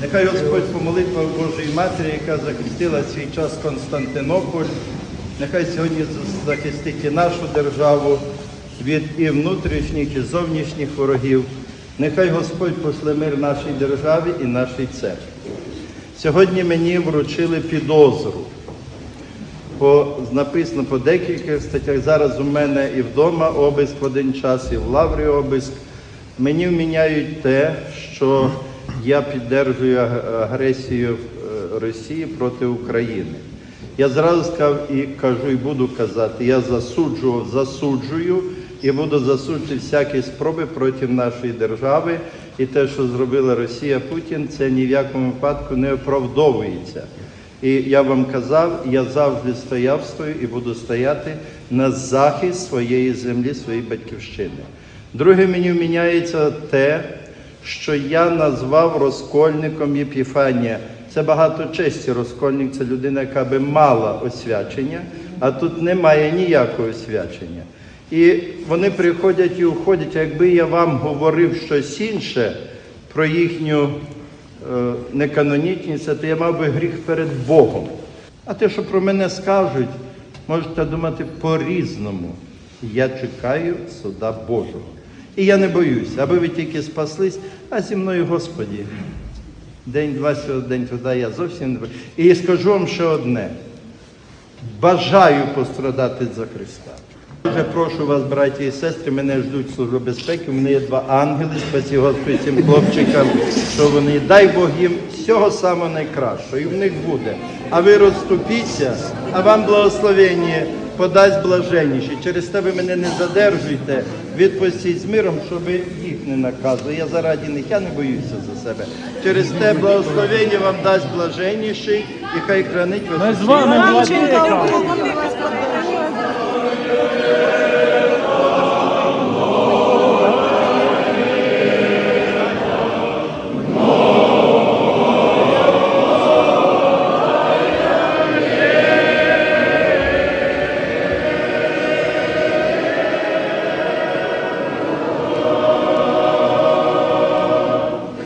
Нехай Господь по молитвах Божої Матері, яка захистила свій час Константинополь, нехай сьогодні захистить і нашу державу від і внутрішніх, і зовнішніх ворогів. Нехай Господь пошле мир нашій державі і нашій церкві. Сьогодні мені вручили підозру. По, написано по декількох статтях. Зараз у мене і вдома обиск в один час, і в Лаврі обиск. Мені вміняють те, що я піддержую агресію е, Росії проти України. Я зразу сказав і кажу, і буду казати, я засуджував, засуджую і буду засуджувати всякі спроби проти нашої держави. І те, що зробила Росія Путін, це ні в якому випадку не оправдовується. І я вам казав, я завжди стояв стою і буду стояти на захист своєї землі, своєї батьківщини. Друге, мені вміняється те, що я назвав розкольником Єпіфанія. Це багато честі. Розкольник це людина, яка би мала освячення, а тут немає ніякого освячення. І вони приходять і уходять. А якби я вам говорив щось інше про їхню е, неканонічність, то я мав би гріх перед Богом. А те, що про мене скажуть, можете думати по-різному. Я чекаю суда Божого. І я не боюся, аби ви тільки спаслись, а зі мною Господі. День-два день туди, я зовсім не боюся. І скажу вам ще одне. Бажаю пострадати за Христа. Дуже прошу вас, браті і сестри, мене ждуть служби безпеки. У мене є два ангели, спасі Господь цим хлопчикам, що вони дай Бог їм всього самого найкращого, і в них буде. А ви розступіться, а вам благословення подасть блаженніше. Через те ви мене не задержуйте, відпустіть з миром, щоб їх не наказували. Я зараді них, я не боюся за себе. Через те благословення вам дасть блаженніший, і хай хранить вас. Ми з вами,